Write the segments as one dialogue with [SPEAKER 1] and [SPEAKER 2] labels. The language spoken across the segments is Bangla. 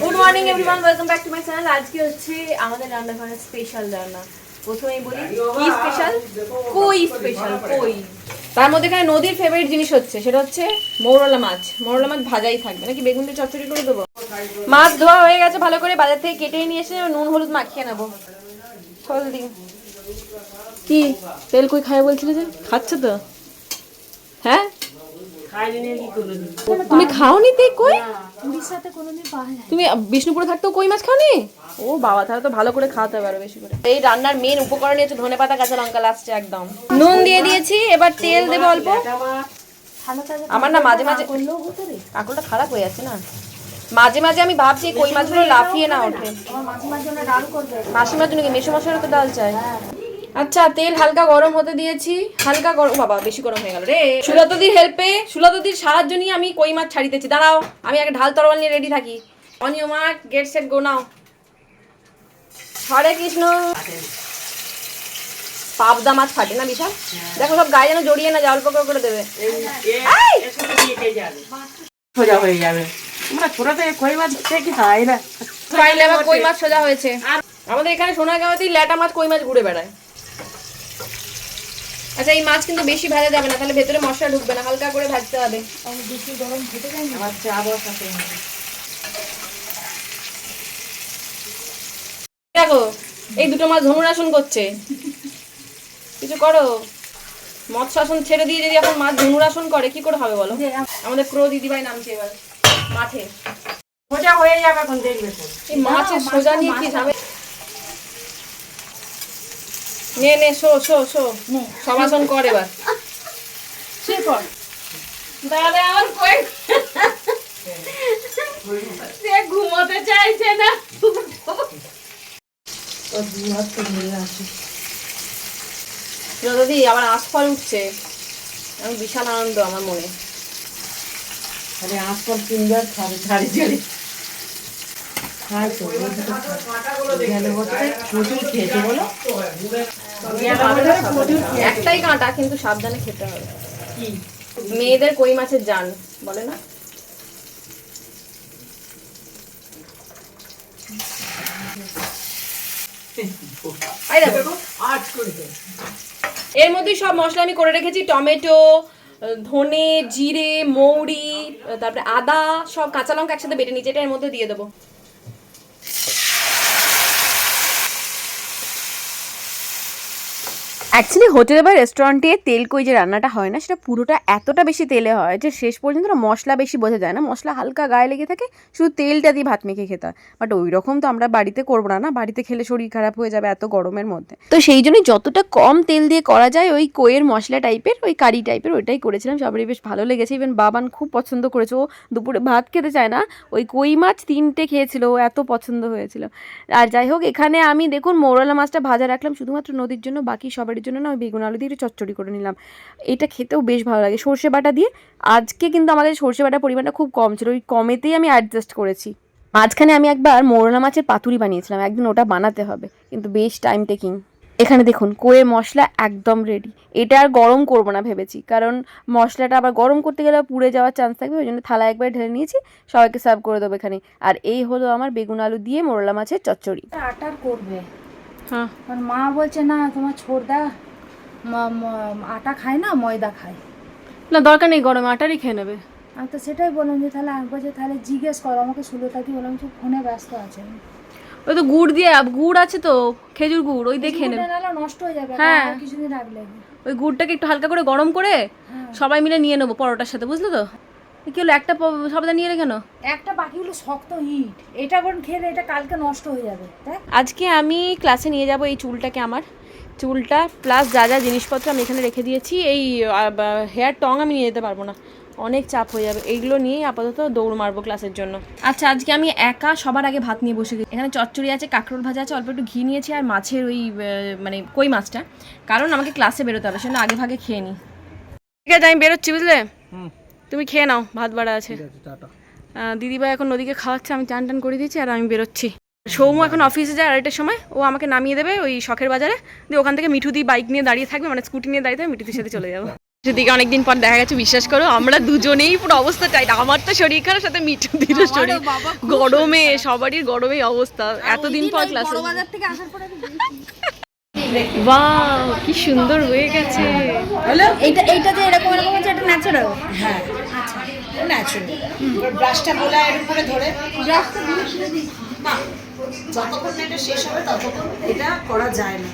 [SPEAKER 1] Good morning everyone welcome back to my channel আজকে হচ্ছে আমাদের রান্নাঘরের স্পেশাল রান্না। প্রথমেই বলি কি স্পেশাল কই স্পেশাল কই? তার মধ্যে এখানে নদীর ফেভারিট জিনিস হচ্ছে সেটা হচ্ছে মৌরলা মাছ। মৌরলা মাছ ভাজাই থাকবে। নাকি বেগুন দিয়ে চচ্চড়ি করে দেবো? মাছ ধোয়া হয়ে গেছে ভালো করে বাজার থেকে কেটে নিয়ে এসে নুন হলুদ মাখিয়ে নেব। হলদি কি? তেল কই খায় বলছিলে যে? খাচ্ছ তো? হ্যাঁ? তুমি খাওনি তে কই? তুমি বিষ্ণুপুরে থাকতেও কই মাছ খাওনি? ও বাবা তাহলে তো ভালো করে খাওয়াতে হবে আরও বেশি করে। এই রান্নার মেন উপকরণ হচ্ছে ধনে পাতা কাঁচা লঙ্কা লাস্টে একদম। নুন দিয়ে দিয়েছি এবার তেল দেবো অল্প। আমার না মাঝে মাঝে কাকুলটা খারাপ হয়ে যাচ্ছে না। মাঝে মাঝে আমি ভাবছি কই মাছগুলো লাফিয়ে না ওঠে। মাসিমার জন্য কি মেশো মশলার তো ডাল চাই? আচ্ছা তেল হালকা গরম হতে দিয়েছি। হালকা গরম বাবা বেশি গরম হয়ে গেল রে। সুলতদির হেল্পে সুলতদির সাহায্য নিয়ে আমি কই মাছ ছাড়িতেছি দাঁড়াও আমি আগে ঢাল তরোয়াল নিয়ে রেডি থাকি। অনিয় মাছ get set go now Hare Krishna. পাবদা মাছ ফাটে না বিশাল? দেখো সব গায়ে যেন জড়িয়ে না জল পকড় করে দেবে। এই!
[SPEAKER 2] সোজা হয়ে যাবে। আমরা ছোট থেকে কই মাছ কি হয় না?
[SPEAKER 1] আবার কই মাছ সোজা হয়েছে। আমাদের এখানে সোনাগাঁওতেই ল্যাটা মাছ কই মাছ ঘুরে বেড়ায়। আচ্ছা এই মাছ কিন্তু বেশি ভাজা যাবে না তাহলে ভেতরে মশলা ঢুকবে না হালকা করে ভাজতে হবে।
[SPEAKER 2] হবে
[SPEAKER 1] দেখো এই দুটো মাছ ধনুরাসন করছে। কিছু করো? মৎ শাসন ছেড়ে দিয়ে যদি এখন মাছ ধনুরাসন করে কি করে হবে বলো? আমাদের ক্রো দিদিভাই নামছে এবার মাঠে।
[SPEAKER 2] সোজা হয়ে যাবে এখন দেখবে
[SPEAKER 1] এই মাছের সোজা নিয়ে কি যাবে? নে নে শো শো শো সমাসন কর এবার।
[SPEAKER 2] দাদা আমার কই? সে ঘুমোতে চাইছে না।
[SPEAKER 1] দাদি আবার আশফল উঠছে। আমি বিশাল আনন্দ আমার মনে।
[SPEAKER 2] আরে আজকাল তিনবার খাবে ছাড়ি ছাড়ি। খাই তো প্রচুর খেয়েছে বলো।
[SPEAKER 1] একটাই কাঁটা কিন্তু সাবধানে খেতে হবে। মেয়েদের কই মাছের জান বলে না? এর মধ্যে সব মশলা আমি করে রেখেছি। টমেটো ধনে জিরে মৌরি তারপরে আদা সব কাঁচা লঙ্কা একসাথে বেটে নিয়েছি। এটা এর মধ্যে দিয়ে দেবো। অ্যাকচুয়ালি হোটেলে বা রেস্টুরেন্টে তেল কই যে রান্নাটা হয় না, সেটা পুরোটা এতটা বেশি তেলে হয় যে শেষ পর্যন্ত না মশলা বেশি বোঝা যায় না। মশলা হালকা গায়ে লেগে থাকে, শুধু তেলটা দিয়ে ভাত মেখে খেতে হয়। বাট ওই রকম তো আমরা বাড়িতে করব না না? বাড়িতে খেলে শরীর খারাপ হয়ে যাবে এত গরমের মধ্যে। তো সেই জন্যই যতটা কম তেল দিয়ে করা যায়, ওই কইয়ের মশলা টাইপের ওই কারি টাইপের ওইটাই করেছিলাম। সবারই বেশ ভালো লেগেছে। ইভেন বাবান খুব পছন্দ করেছে। ও দুপুরে ভাত খেতে চায় না, ওই কই মাছ তিনটে খেয়েছিল, ও এত পছন্দ হয়েছিল। আর যাই হোক, এখানে আমি দেখুন মৌরলা মাছটা ভাজা রাখলাম, শুধুমাত্র নদীর জন্য, বাকি সবারই জন্য না ওই বেগুন আলু দিয়ে একটু চচ্চড়ি করে নিলাম। এটা খেতেও বেশ ভালো লাগে। সর্ষে বাটা দিয়ে আজকে কিন্তু আমাদের সর্ষে বাটার পরিমাণটা খুব কম ছিল। ওই কমেতেই আমি অ্যাডজাস্ট করেছি। মাঝখানে আমি একবার মৌরলা মাছের পাতুরি বানিয়েছিলাম। একদিন ওটা বানাতে হবে। কিন্তু বেশ টাইম টেকিং এখানে দেখুন, কোয়ে মশলা একদম রেডি এটা আর গরম করব না ভেবেছি। কারণ মশলাটা আবার গরম করতে গেলে পুড়ে যাওয়ার চান্স থাকবে। ওই জন্য থালা একবার ঢেলে নিয়েছি। সবাইকে সার্ভ করে দেবো এখানে। আর এই হলো আমার বেগুন আলু দিয়ে মোরলা মাছের চচ্চড়ি।
[SPEAKER 3] আটার করবে।
[SPEAKER 1] হ্যাঁ।
[SPEAKER 3] কারণ মা বলছে না তোমার ম- আটা খায় না ময়দা খায়।
[SPEAKER 1] না দরকার নেই গরমে আটারই খেয়ে নেবে।
[SPEAKER 3] আমি তো সেটাই বললাম যে তাহলে আমি বলছে তাহলে জিজ্ঞেস করো আমাকে সুলতাকে বললাম যে ফোনে ব্যস্ত আছে।
[SPEAKER 1] ওই তো গুড় দিয়ে গুড় আছে তো খেজুর গুড় ওই দিয়ে খেয়ে নেবে।
[SPEAKER 3] নষ্ট হয়ে যাবে
[SPEAKER 1] হ্যাঁ।
[SPEAKER 3] কিছুদিন রাখলে।
[SPEAKER 1] ওই গুড়টাকে একটু হালকা করে গরম করে সবাই মিলে নিয়ে নেব পরোটার সাথে বুঝলে তো? কি হলো একটা সবদা নিয়ে এলে কেন?
[SPEAKER 3] একটা বাকিগুলো শক্ত হিট এটা বরং খেলে এটা কালকে নষ্ট হয়ে যাবে তাই
[SPEAKER 1] আজকে আমি ক্লাসে নিয়ে যাব এই চুলটাকে আমার। চুলটা প্লাস যা যা জিনিসপত্র আমি এখানে রেখে দিয়েছি এই হেয়ার টং আমি নিয়ে যেতে পারব না। অনেক চাপ হয়ে যাবে। এইগুলো নিয়েই আপাতত দৌড় মারবো ক্লাসের জন্য। আচ্ছা আজকে আমি একা সবার আগে ভাত নিয়ে বসে গেছি। এখানে চচ্চড়ি আছে কাঁকরোল ভাজা আছে অল্প একটু ঘি নিয়েছি আর মাছের ওই মানে কই মাছটা। কারণ আমাকে ক্লাসে বেরোতে হবে সেজন্য আগে ভাগে খেয়ে নিই ঠিক আছে আমি বেরোচ্ছি বুঝলে? তুমি খেয়ে নাও ভাত বাড়া আছে। দিদিভাই এখন নদীকে খাওয়াচ্ছে আমি চান টান করে দিয়েছি আর আমি বেরোচ্ছি। সৌম এখন অফিসে যায় আড়াইটার সময় ও আমাকে নামিয়ে দেবে ওই শখের বাজারে দিয়ে ওখান থেকে মিঠুদি বাইক নিয়ে দাঁড়িয়ে থাকবে মানে স্কুটি নিয়ে দাঁড়িয়ে থাকবে মিঠুদির সাথে চলে যাব। সেদিকে অনেকদিন পর দেখা গেছে বিশ্বাস করো আমরা দুজনেই পুরো অবস্থা টাইট আমার তো শরীর খারাপ সাথে মিঠু দিরও শরীর গরমে সবারই গরমে অবস্থা এতদিন পর ক্লাসে
[SPEAKER 3] বাজার থেকে আসার পরে
[SPEAKER 1] বাহ কি সুন্দর হয়ে গেছে।
[SPEAKER 3] এইটা এইটা যে এরকম এরকম আছে এটা ন্যাচারাল
[SPEAKER 2] হ্যাঁ। ন্যাচুরাল ব্রাশটা গোলা এর উপরে ধরে।
[SPEAKER 3] ব্রাশটা
[SPEAKER 2] না যতক্ষণ না এটা শেষ হবে ততক্ষণ এটা করা যায় না।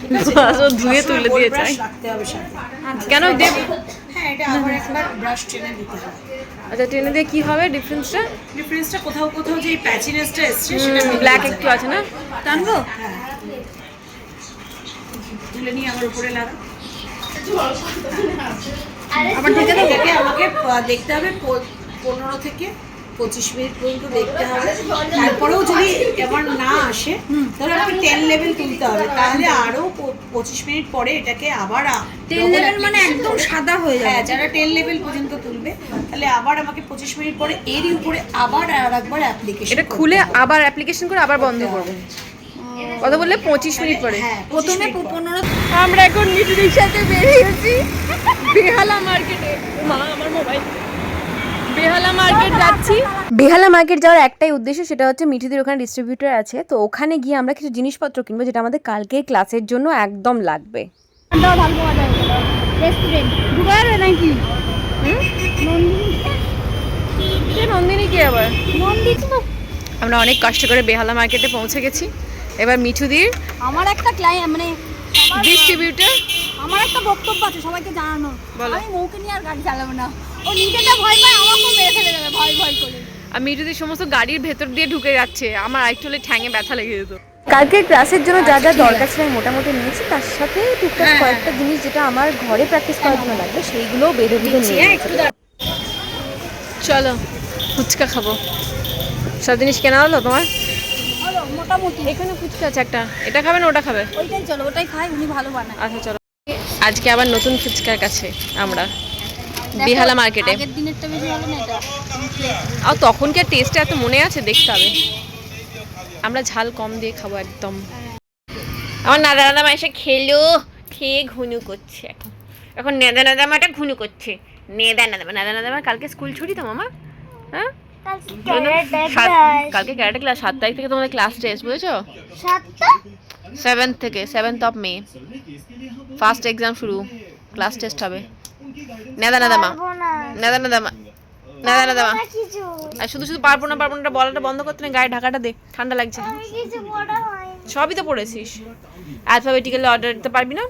[SPEAKER 2] ঠিক আছে?
[SPEAKER 1] বাস, ও ধুয়ে তুলে
[SPEAKER 2] হবে সাথে।
[SPEAKER 1] কেন দেব
[SPEAKER 2] হ্যাঁ এটা আবার একবার ব্রাশ টেনে
[SPEAKER 1] আচ্ছা ট্রেনে দিয়ে কি হবে ডিফারেন্সটা
[SPEAKER 2] ডিফারেন্সটা কোথাও কোথাও যে প্যাচিনেসটা এসছে সেটা
[SPEAKER 1] ব্ল্যাক একটু আছে না?
[SPEAKER 3] টানবো?
[SPEAKER 2] হ্যাঁ। তুলে নিয়ে আমার উপরে লাগা
[SPEAKER 3] আবার ঢেকে দেবো।
[SPEAKER 2] এটাকে আমাকে দেখতে হবে পনেরো থেকে পঁচিশ মিনিট পর্যন্ত দেখতে হবে। তারপরেও যদি এবার না আসে তাহলে আমাকে টেন লেভেল তুলতে হবে। তাহলে আরও পঁচিশ মিনিট পরে এটাকে আবার double
[SPEAKER 3] লেভেল মানে একদম সাদা হয়ে যায়
[SPEAKER 2] যারা টেন লেভেল পর্যন্ত তুলবে তাহলে আবার আমাকে পঁচিশ মিনিট পরে এরই উপরে আবার আর একবার অ্যাপ্লিকেশন
[SPEAKER 1] এটা খুলে আবার অ্যাপ্লিকেশন করে আবার বন্ধ করব। কথা বললে পঁচিশ মিনিট পরে।
[SPEAKER 2] হ্যাঁ
[SPEAKER 3] প্রথমে পনেরো
[SPEAKER 1] আমরা এখন মিঠু রিক্সাতে বেরিয়েছি। বেহালা মার্কেটে। মা আমার মোবাইল। বেহালা মার্কেট যাচ্ছি। বেহালা মার্কেট যাওয়ার একটাই উদ্দেশ্য সেটা হচ্ছে মিঠুদের ওখানে ডিস্ট্রিবিউটর আছে। তো ওখানে গিয়ে আমরা কিছু জিনিসপত্র কিনবো যেটা আমাদের কালকের ক্লাসের জন্য একদম লাগবে।
[SPEAKER 3] নন্দিনী
[SPEAKER 1] কি আবার? আমরা অনেক কষ্ট করে বেহালা মার্কেটে পৌঁছে গেছি। এবার মিঠুদির
[SPEAKER 3] আমার একটা ক্লায়েন্ট মানে
[SPEAKER 1] ডিস্ট্রিবিউটর
[SPEAKER 3] আমার একটা বক্তব্য আছে সবাইকে জানানো।
[SPEAKER 1] বলো।
[SPEAKER 3] আমি মৌকে নিয়ে আর গাড়ি চালাবো না। ও নিজেটা ভয় পায় আমাকেও মেরে ফেলে দেবে ভয় ভয় করে।
[SPEAKER 1] আর মিঠুদির সমস্ত গাড়ির ভেতর দিয়ে ঢুকে যাচ্ছে। আমার হলে ঠ্যাঙে ব্যথা লেগে যেত। কালকে ক্লাসের জন্য যা যা দরকার ছিল আমি মোটামুটি নিয়েছি তার সাথে টুকটাক কয়েকটা জিনিস যেটা আমার ঘরে প্র্যাকটিস করার জন্য লাগবে সেইগুলোও বেঁধে বেঁধে নিয়ে নিয়েছি। চলো ফুচকা খাব। সব জিনিস কেনা হলো তোমার?
[SPEAKER 3] মোটামুটি।
[SPEAKER 1] এখানে ফুচকা আছে একটা। এটা খাবে না ওটা খাবে?
[SPEAKER 3] ওইটাই চলো ওটাই খাই উনি ভালো বানায়।
[SPEAKER 1] আচ্ছা চলো। আজকে আবার নতুন ফুচকার কাছে আমরা। বেহালা মার্কেটে
[SPEAKER 3] আগের দিনেরটা বেশি ভালো না এটা?
[SPEAKER 1] আর তখনকার টেস্টটা এত মনে আছে? দেখতে হবে। আমরা ঝাল কম দিয়ে খাব একদম। আমার নাদা নাদা মা এসে খেলো। খেয়ে ঘুনু করছে এখন। এখন নেদা নাদা মাটা ঘুনু করছে। নেদা নাদা নাদা নাদা মা কালকে স্কুল ছুটি তো মামা। হ্যাঁ? কালকে ক্যারেটে ক্লাস সাত তারিখ থেকে তোমাদের ক্লাস টেস্ট বুঝেছ? সেভেন্থ থেকে seventh of May first exam শুরু ক্লাস টেস্ট হবে। নেদা নাদা মা। নেদা নাদা মা। নেদা নাদা মা। আর শুধু শুধু পারব না পারব না বলাটা বন্ধ করতে না গায়ে ঢাকাটা দে ঠান্ডা লাগছে। সবই তো পড়েছিস। অ্যালফাবেটিক্যালি অর্ডার দিতে পারবি না?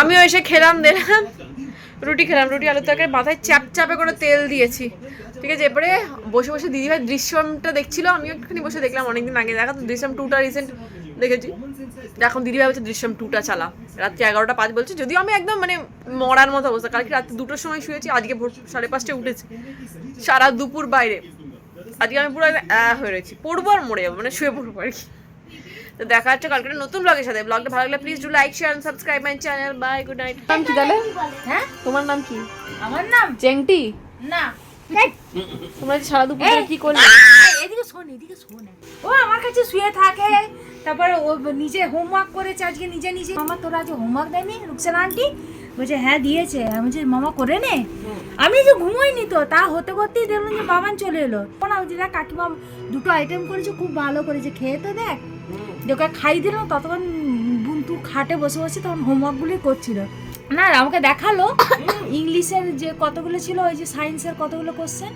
[SPEAKER 1] আমিও এসে খেলাম দিলাম রুটি খেলাম, রুটি আলু তরকারি, মাথায় চাপ চাপে করে তেল দিয়েছি। ঠিক আছে এরপরে বসে বসে দিদিভাই দৃশ্যমটা দেখছিল, আমিও একটুখানি বসে দেখলাম অনেকদিন আগে। দেখা তো দৃশ্যম টুটা রিসেন্ট দেখেছি। এখন দিদিভাই বলছে দৃশ্যম টুটা চালা। রাত্রি এগারোটা পাঁচ বলছে, যদিও আমি একদম মানে মরার মতো অবস্থা। কালকে রাত্রি দুটোর সময় শুয়েছি, আজকে ভোর সাড়ে পাঁচটায় উঠেছি। সারা দুপুর বাইরে। আজকে আমি পুরো অ্যা হয়ে রয়েছি। পড়ব আর মরে যাব মানে শুয়ে পড়ব আর কি। তো দেখা হচ্ছে কালকে নতুন ব্লগের সাথে। ব্লগটা ভালো লাগলে please do like share and subscribe my channel bye good night নাম কি তাহলে?
[SPEAKER 3] হ্যাঁ?
[SPEAKER 1] তোমার নাম কি?
[SPEAKER 3] আমার নাম?
[SPEAKER 1] চেংটি
[SPEAKER 3] না।
[SPEAKER 1] তোমরা যে সারা দুপুর কি করলে?
[SPEAKER 3] এদিকে শোন এদিকে শোন। ও আমার কাছে শুয়ে থাকে। তারপরে ও নিজে হোমওয়ার্ক করেছে আজকে নিজে নিজে। মামা তোরা আজ হোমওয়ার্ক দেয়নি? রুকসানা আন্টি বলছে হ্যাঁ দিয়েছে। আমি বলছি মামা করে নে। আমি যে ঘুমোইনি তো তা হতে করতেই দেখলাম যে বাবান চলে এলো। না বলছি দেখ কাকিমা দুটো আইটেম করেছে খুব ভালো করেছে। খেয়ে তো দেখ। ওকে খাই দিলাম ততক্ষণ বুনটু খাটে বসে বসে তখন হোমওয়ার্কগুলোই করছিল। না আমাকে দেখাল। ইংলিশের যে কতগুলো ছিল ওই যে সায়েন্সের কতগুলো কোশ্চেন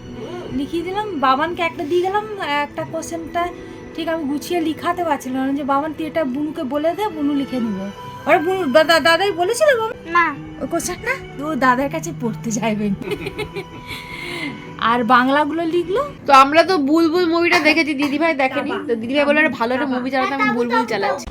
[SPEAKER 3] লিখিয়ে দিলাম। বাবানকে একটা দিয়ে গেলাম একটা কোশ্চেনটা ঠিক আমি গুছিয়ে লিখাতে পারছিলাম না যে বাবান তুই এটা বুনুকে বলে দে বুনু লিখে নিবে। ওরা বুনু দাদা দাদাই বলেছিল না। ওই কোশ্চেনটা ও দাদার কাছে পড়তে যাইবেন আর বাংলাগুলো লিখলো?
[SPEAKER 1] তো আমরা তো বুলবুল মুভিটা দেখেছি। দিদিভাই দেখেনি। তো দিদিভাই বলে ভালো একটা মুভি চালাতে আমি বুলবুল চালাচ্ছি।